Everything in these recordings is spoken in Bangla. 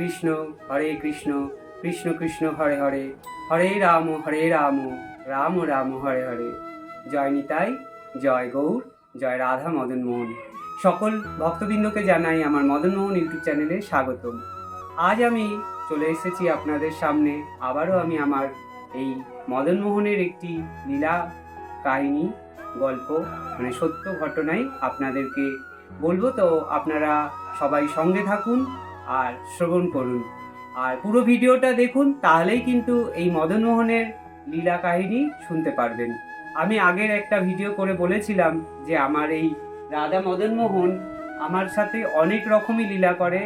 কৃষ্ণ, হরে কৃষ্ণ কৃষ্ণ কৃষ্ণ, হরে হরে হরে রাম হরে রাম রাম রাম, হরে হরে। জয় নিতাই, জয় গৌর, জয় রাধা মদন মোহন। সকল ভক্তবৃন্দকে জানাই আমার মদন মোহন ইউটিউব চ্যানেলে স্বাগতম। আজ আমি চলে এসেছি আপনাদের সামনে, আবারও আমি আমার এই মদন মোহনের একটি লীলা কাহিনী, গল্প মানে সত্য ঘটনাই আপনাদেরকে বলব। তো আপনারা সবাই সঙ্গে থাকুন আর শ্রবণ করুন। আর পুরো ভিডিওটা দেখুন, তাহলেই কিন্তু এই মদন মোহনের লীলা কাহিনী শুনতে পারবেন। আমি আগের একটা ভিডিও করে বলেছিলাম যে আমার এই রাধা মদনমোহন আমার সাথে অনেক রকমই লীলা করে,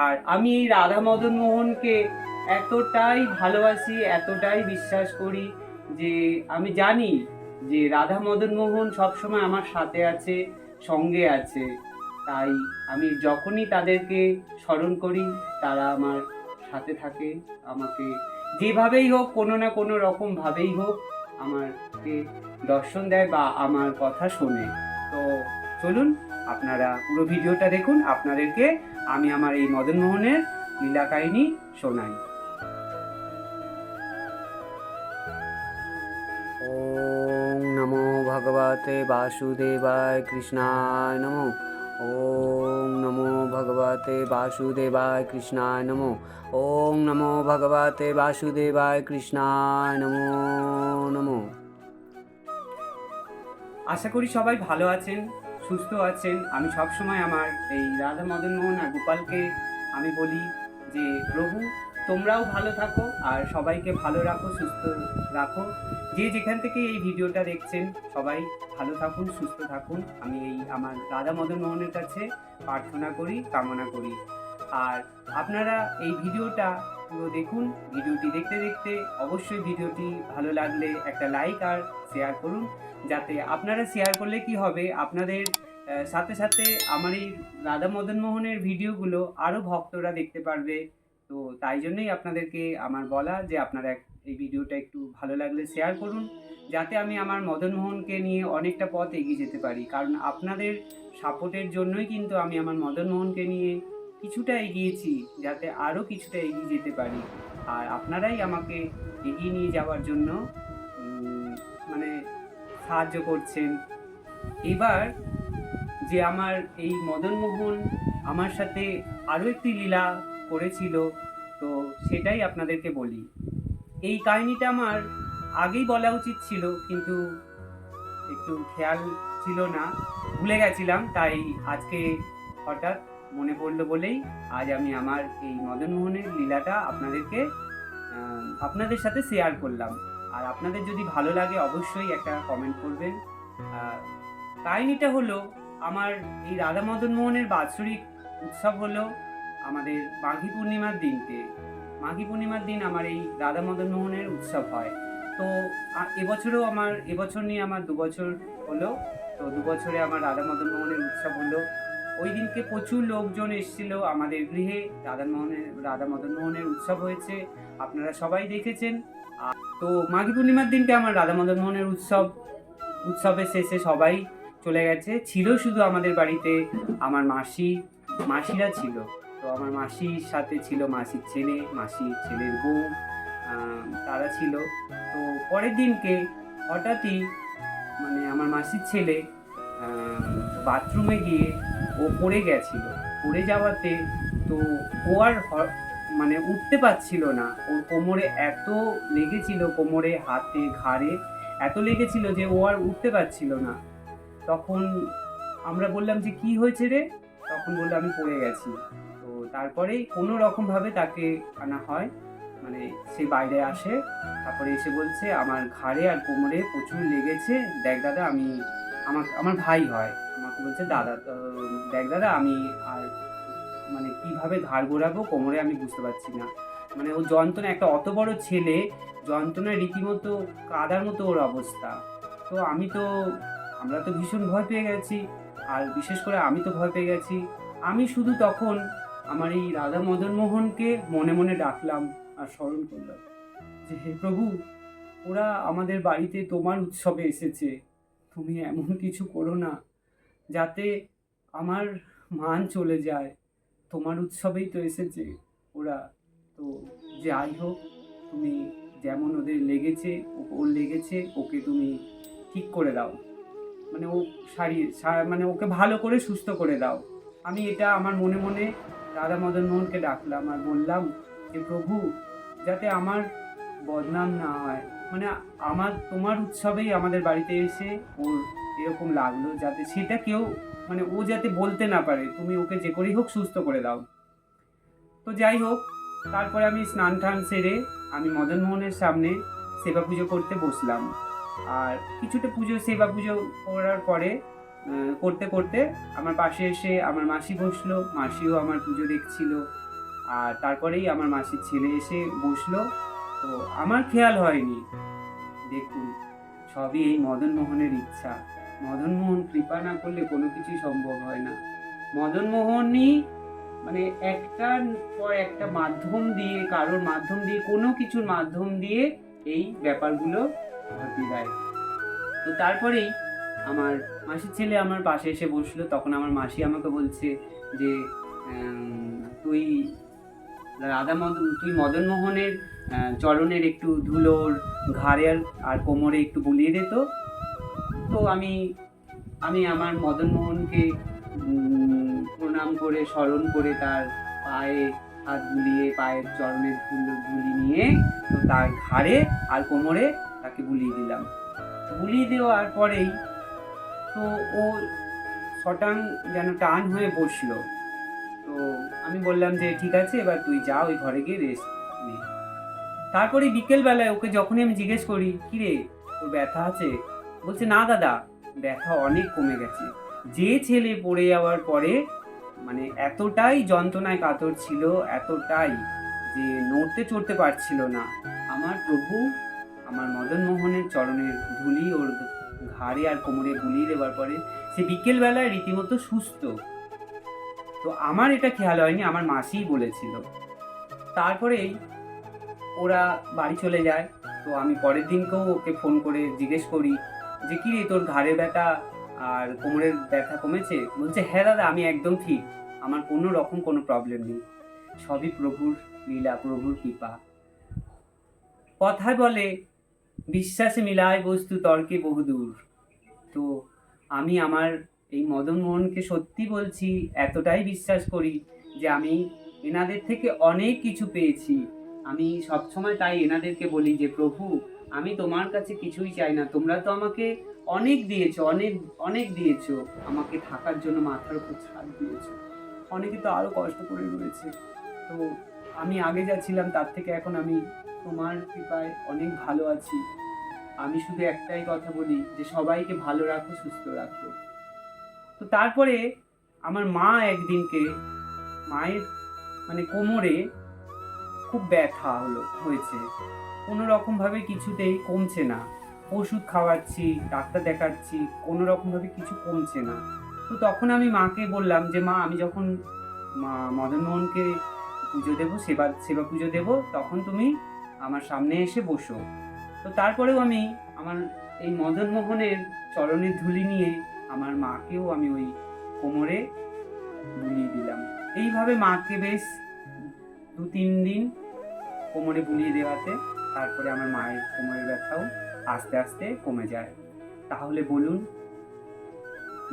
আর আমি এই রাধা মদনমোহনকে এতটাই ভালোবাসি, এতটাই বিশ্বাস করি যে আমি জানি যে রাধা মদনমোহন সবসময় আমার সাথে আছে, সঙ্গে আছে। তাই আমি যখনই তাদেরকে স্মরণ করি, তারা আমার সাথে থাকে, আমাকে যেভাবেই হোক, কোনো না কোনো রকম ভাবেই হোক, আমাকে দর্শন দেয় বা আমার কথা শোনে। তো চলুন, আপনারা পুরো ভিডিওটা দেখুন। আপনাদেরকে আমি আমার এই মদন মোহনের লীলা কাহিনী শোনাই। ওম নমো ভগবতে বাসুদেবায় কৃষ্ণায় নমো। ওম নমো ভগবতে বাসুদেবায় কৃষ্ণায় নমো। ওম নমো ভগবতে বাসুদেবায় কৃষ্ণায় নমো নমো। আশা করি সবাই ভালো আছেন, সুস্থ আছেন। আমি সবসময় আমার এই রাধা মদন মোহন আর গোপালকে আমি বলি যে, প্রভু তোমরাও ভালো থাকো আর সবাইকে ভালো রাখো, সুস্থ রাখো। যে যেখান থেকে এই ভিডিওটা দেখছেন, সবাই ভালো থাকুন, সুস্থ থাকুন। আমি এই আমার রাধা মদন মোহনের কাছে প্রার্থনা করি, কামনা করি। আর আপনারা এই ভিডিওটা পুরো দেখুন। ভিডিওটি দেখতে দেখতে অবশ্যই ভিডিওটি ভালো লাগলে একটা লাইক আর শেয়ার করুন, যাতে আপনারা শেয়ার করলে কি হবে, আপনাদের সাথে সাথে আমার এই রাধা মদন মোহনের ভিডিওগুলো আরও ভক্তরা দেখতে পারবে। তো তাই জন্যই আপনাদেরকে আমার বলা যে আপনারা এই ভিডিওটা একটু ভালো লাগলে শেয়ার করুন, যাতে আমি আমার মদন মোহনকে নিয়ে অনেকটা পথ এগিয়ে যেতে পারি। কারণ আপনাদের সাপোর্টের জন্যই কিন্তু আমি আমার মদন মোহনকে নিয়ে কিছুটা এগিয়েছি, যাতে আরও কিছুটা এগিয়ে যেতে পারি। আর আপনারাই আমাকে এগিয়ে নিয়ে যাওয়ার জন্য মানে সাহায্য করছেন। এবার যে আমার এই মদন মোহন আমার সাথে আরও একটি লীলা করেছিল, তো সেটাই আপনাদেরকে বলি। এই কাহিনিটা আমার আগেই বলা উচিত ছিল, কিন্তু একটু খেয়াল ছিল না। ভুলে গেছিলাম, তাই আজকে হঠাৎ মনে পড়ল বলেই আজ আমি আমার এই মদন মোহনের লীলাটা আপনাদেরকে আপনাদের সাথে শেয়ার করলাম। আর আপনাদের যদি ভালো লাগে, অবশ্যই একটা কমেন্ট করবেন। কাহিনীটা হলো, আমার এই রাধা মদন মোহনের বাৎসরিক উৎসব হলো আমাদের মাঘী পূর্ণিমার দিনকে। মাঘী পূর্ণিমার দিন আমার এই রাধা মদন মোহনের উৎসব হয়। তো এবছরও আমার, এবছর নিয়ে আমার দু বছর হলো। তো দুবছরে আমার রাধা মদন মোহনের উৎসব হলো। ওই দিনকে প্রচুর লোকজন এসেছিল। আমাদের গৃহে রাধা মোহনের রাধা মদন মোহনের উৎসব হয়েছে। আপনারা সবাই দেখেছেন। তো মাঘী পূর্ণিমার দিনকে আমার রাধা মদন মোহনের উৎসব উৎসবের শেষে সবাই চলে গেছে। ছিল শুধু আমাদের বাড়িতে আমার মাসি, মাসিরা ছিল। তো আমার মাসির সাথে ছিল মাসির ছেলে, মাসির ছেলের বউ তারা ছিল। তো পরের দিনকে হঠাৎই মানে আমার মাসির ছেলে বাথরুমে গিয়ে ও পড়ে গেছিল। পড়ে যাওয়াতে তো ও আর মানে উঠতে পারছিল না। ওর কোমরে এত লেগেছিল, কোমরে, হাতে, ঘাড়ে, এত লেগেছিল যে ও আর উঠতে পারছিল না। তখন আমরা বললাম যে, কি হয়েছে রে? তখন বলল, আমি পড়ে গেছি। তো তারপরে কোনো রকমভাবে তাকে আনা হয়। মানে সে বাইরে আসে, তারপরে এসে বলছে, আমার ঘাড়ে আর কোমরে প্রচুর লেগেছে। দেখ দাদা, আমি আমার আমার ভাই হয়। আমাকে বলছে, দাদা দেখ দাদা, আমি আর মানে কীভাবে ঘাড় ঘোরাবো কোমরে আমি বুঝতে পারছি না। মানে ও যন্ত্রণা একটা অত বড় ছেলে, যন্ত্রণায় রীতিমতো কাদার মতো ওর অবস্থা। তো আমি তো, আমরা তো ভীষণ ভয় পেয়ে গেছি। আর বিশেষ করে আমি তো ভয় পেয়ে গেছি। আমি শুধু তখন আমার এই রাধা মদন মোহনকে মনে মনে ডাকলাম আর স্মরণ করলাম যে, হে প্রভু, ওরা আমাদের বাড়িতে তোমার উৎসবে এসেছে। তুমি এমন কিছু করো না যাতে আমার মান চলে যায়। তোমার উৎসবেই তো এসেছে ওরা। তো যাই হোক, তুমি যেমন ওদের লেগেছে ওর লেগেছে, ওকে তুমি ঠিক করে দাও। মানে ও সারিয়ে মানে ওকে ভালো করে সুস্থ করে দাও। আমি এটা আমার মনে মনে রাধা মদন মোহনকে ডাকলাম আর বললাম যে প্রভু, যাতে আমার বদনাম না হয়। মানে আমার, তোমার উৎসবেই আমাদের বাড়িতে এসে ওর এরকম লাগল, যাতে সেটা কেউ মানে ও যাতে বলতে না পারে, তুমি ওকে যে করেই হোক সুস্থ করে দাও। তো যাই হোক, তারপরে আমি স্নান টান সেরে আমি মদন মোহনের সামনে সেবা পুজো করতে বসলাম। আর কিছুটা পুজো, সেবা পুজো করার পরে করতে করতে আমার পাশে এসে আমার মাসি বসল, মাসিও আমার পুজো দেখছিল, আর তারপরেই আমার মাসির ছেলে এসে বসল। তো আমার খেয়াল হয়নি। দেখুন, সবই এই মদন মোহনের ইচ্ছা। মদন মোহন কৃপা না করলে কোনো কিছুই সম্ভব হয় না। মদন মোহনই মানে একটার পর একটা মাধ্যম দিয়ে, কারোর মাধ্যম দিয়ে, কোনো কিছুর মাধ্যম দিয়ে এই ব্যাপারগুলো ঘটিয়ে দেয়। তো তারপরেই আমার মাসির ছেলে আমার পাশে এসে বসল। তখন আমার মাসি আমাকে বলছে যে তুই রাধা মদন তুই মদন মোহনের চরণের একটু ধুলোর ঘাড়ে আর- কোমরে একটু বুলিয়ে দে তো। তো আমি আমি আমার মদন মোহনকে প্রণাম করে, স্মরণ করে তার পায়ে হাত বুলিয়ে, পায়ের চরণের ধুলো ধুলি নিয়ে তো তার ঘাড়ে আর কোমরে তাকে বুলিয়ে দিলাম। বুলিয়ে দেওয়ার পরেই তো ও শটাং যেন টান হয়ে বসল। তো আমি বললাম যে, ঠিক আছে, এবার তুই যা, ওই ঘরে গিয়ে রেস্ট নে। তারপরে বিকেলবেলায় ওকে যখনই আমি জিজ্ঞেস করি, কি রে, তোর ব্যথা আছে? বলছে, না দাদা, ব্যথা অনেক কমে গেছে। যে ছেলে পড়ে যাওয়ার পরে মানে এতটাই যন্ত্রণায় কাতর ছিল, এতটাই যে নড়তে চড়তে পারছিল না। আমার প্রভু, আমার মদন মোহনের চরণের ধুলি ওর ঘাড়ে আর কোমরে বুলিয়ে দেওয়ার পরে সে বিকেলবেলায় রীতিমতো সুস্থ। তো আমার এটা খেয়াল হয়নি, আমার মাসিই বলেছিল। তারপরেই ওরা বাড়ি চলে যায়, তো আমি পরের দিনকেও ওকে ফোন করে জিজ্ঞেস করি যে, কি রে তোর ঘাড়ে ব্যথা আর কোমরের ব্যথা কমেছে? বলছে হ্যাঁ দাদা, আমি একদম ঠিক, আমার কোনো রকম কোনো প্রবলেম নেই। সবই প্রভুর লীলা, প্রভুর কৃপা। কথায় বলে বিশ্বাসে মিলায় বস্তু তর্কে বহুদূর। তো আমি আমার এই মদন মোহনকে সত্যি বলছি, এতটাই বিশ্বাস করি যে আমি এনাদের থেকে অনেক কিছু পেয়েছি। আমি সবসময় তাই এনাদেরকে বলি যে, প্রভু, আমি তোমার কাছে কিছুই চাই না। তোমরা তো আমাকে অনেক দিয়েছ, অনেক অনেক দিয়েছ। আমাকে থাকার জন্য মাথার উপর ছাদ দিয়েছ। অনেকে তো আরও কষ্ট করে রয়েছে। তো আমি আগে যা ছিলাম তার থেকে এখন আমি তোমার কৃপায় অনেক ভালো আছি। আমি শুধু একটাই কথা বলি যে সবাইকে ভালো রাখো, সুস্থ রাখো। তো তারপরে আমার মা একদিনকে মায়ের মানে কোমরে খুব ব্যথা হলো, হয়েছে। কোনো রকমভাবে কিছুতেই কমছে না। ওষুধ খাওয়াচ্ছি, ডাক্তার দেখাচ্ছি, কোনো রকমভাবে কিছু কমছে না। তো তখন আমি মাকে বললাম যে, মা, আমি যখন মা মদন মোহনকে পুজো দেবো সেবা সেবা পুজো দেবো, তখন তুমি আমার সামনে এসে বসো। তো তারপরেও আমি আমার এই মদন মোহনের চরণের ধুলি নিয়ে আমার মাকেও আমি ওই কোমরে বুলিয়ে দিলাম। এইভাবে মাকে বেশ দু তিন দিন কোমরে বুলিয়ে দেওয়াতে তারপরে আমার মায়ের কোমরের ব্যথাও আস্তে আস্তে কমে যায়। তাহলে বলুন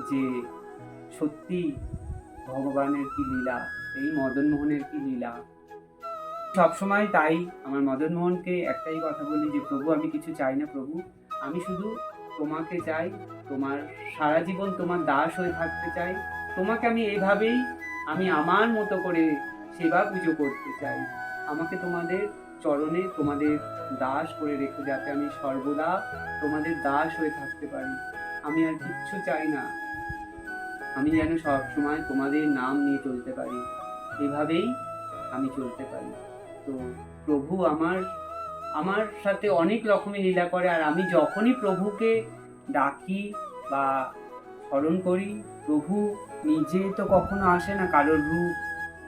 যে সত্যি ভগবানের কি লীলা, এই মদন মোহনের কি লীলা? সবসময় তাই। আমার মদন মোহনকে একটাই কথা বলি যে, প্রভু, আমি কিছু চাই না, প্রভু। আমি শুধু তোমাকে চাই, তোমার সারা জীবন তোমার দাস হয়ে থাকতে চাই। তোমাকে আমি এইভাবেই আমি আমার মতো করে সেবা পুজো করতে চাই। আমাকে তোমাদের চরণে তোমাদের দাস করে রেখো, যাতে আমি সর্বদা তোমাদের দাস হয়ে থাকতে পারি। আমি আর কিচ্ছু চাই না। আমি যেন সব সময় তোমাদের নাম নিয়ে চলতে পারি। এভাবেই আমি চলতে পারি। তো প্রভু আমার আমার সাথে অনেক রকমের লীলা করে, আর আমি যখনই প্রভুকে ডাকি বা স্মরণ করি, প্রভু নিজে তো কখনো আসে না কারোর রূপ,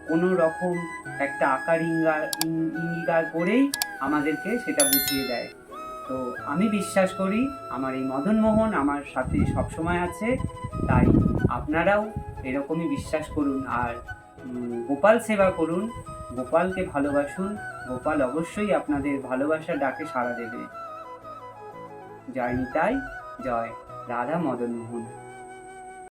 কোনো রকম একটা আকার ইঙ্গার ইঙ্গিকার করেই আমাদেরকে সেটা বুঝিয়ে দেয়। তো আমি বিশ্বাস করি আমার এই মদন মোহন আমার সাথে সবসময় আছে, তাই আপনারাও এরকমই বিশ্বাস করুন আর গোপাল সেবা করুন। গোপালকে ভালোবাসুন, গোপাল অবশ্যই আপনাদের ভালোবাসার ডাকে সাড়া দেবে। জয় নিতাই জয় রাধা মদন মোহন